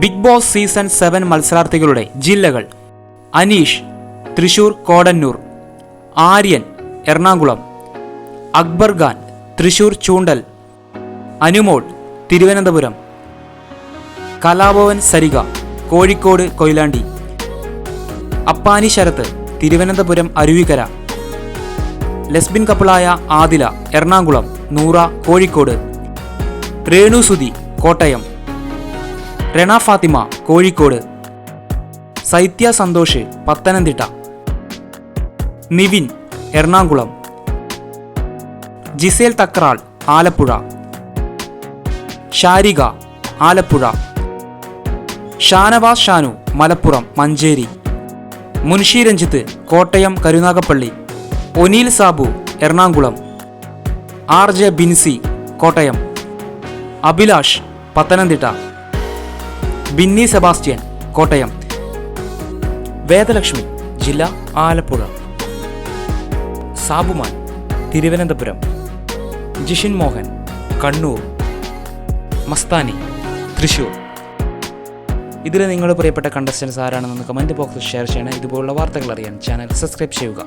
Big Boss season seven മത്സരാർത്ഥികളുടെ ജില്ലകൾ Aneesh Thrissur Kodannur Aryan Ernakulam Akbar Khan Thrissur Choondal Anumol Thiruvananthapuram Kalabhavan Sarika Kozhikode Koyilandy Appani Sarath Thiruvananthapuram Aruvikkara lesbian കപ്പിളായ Adila Ernakulam Noora Kozhikode Renu Sudhi Kottayam Rena Fathima Kozhikode. Saithya Santhosh Pathanamthitta. Nivin Ernakulam. Gizele Thakral Alappuzha. Sharika Alappuzha. Shanavas Shanu Malappuram Manjeri. Munshi Ranjith Kottayam Karunagappally. Oneal Sabu Ernakulam. R J Binsy Kottayam. Abhilash Pathanamthitta. Binny Sebastian Kottayam. Vedalakshmi ജില്ല ആലപ്പുഴ. സാബുമാൻ തിരുവനന്തപുരം. ജിഷിൻ മോഹൻ കണ്ണൂർ. മസ്താനി തൃശൂർ ഇതിൽ നിങ്ങളുടെ പ്രിയപ്പെട്ട contestants ആരാണെന്ന് comment ബോക്സിൽ share ചെയ്യണം. ഇതുപോലുള്ള വാർത്തകൾ അറിയാൻ ചാനൽ സബ്സ്ക്രൈബ് ചെയ്യുക.